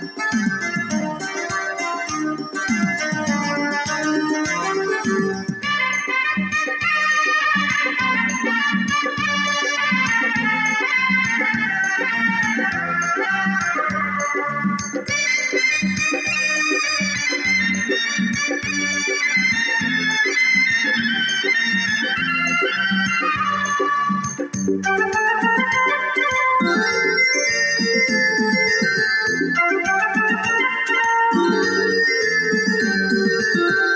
Música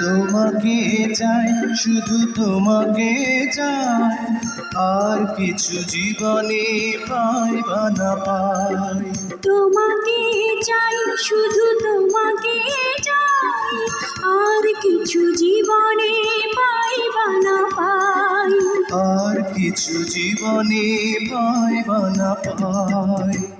তোমাকে চাই শুধু তোমাকে চাই। আর কিছু জীবনে পাই বা না পাই। তোমাকে চাই শুধু তোমাকে চাই। আর কিছু জীবনে পাইবা না পাই। আর কিছু জীবনে পাই বা না পাই।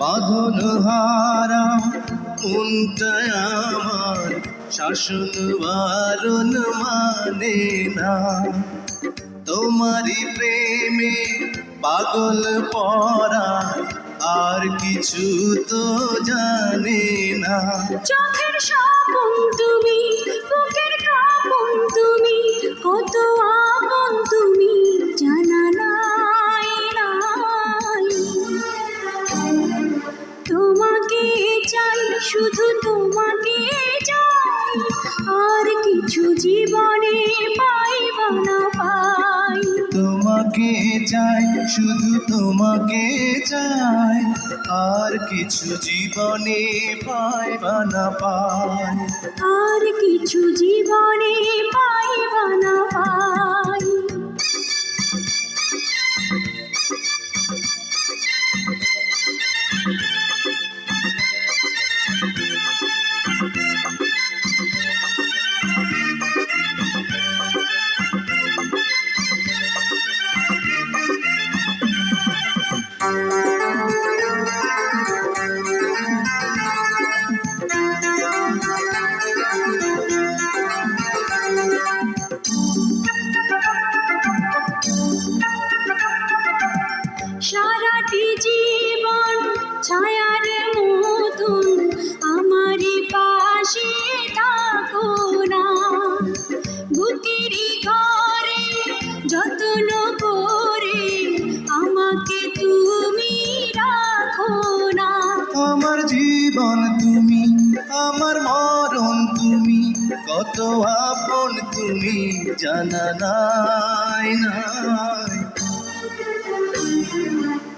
বাঁধন হারা মনটা আমার শাসন বারণ মানে না। তোমারই প্রেমে পাগল পরা, আর কিছু তো জানে না। চোখের স্বপন তুমি বুকের কাপন তুমি কত আপন তুমি জানা নাই। তোমাকে চাই, শুধু তোমাকে চাই, আর কিছু জীবনে পাই তোমাকে চাই, শুধু তোমাকে চাই। আর কিছু জীবনে পাই বা না পাই। আর কিছু জীবনে পাইবা না পাই। যত্ন করে আমাকে তুমি রাখো না। আমার জীবন তুমি, আমার মরণ তুমি, কত আপন তুমি জানা নাই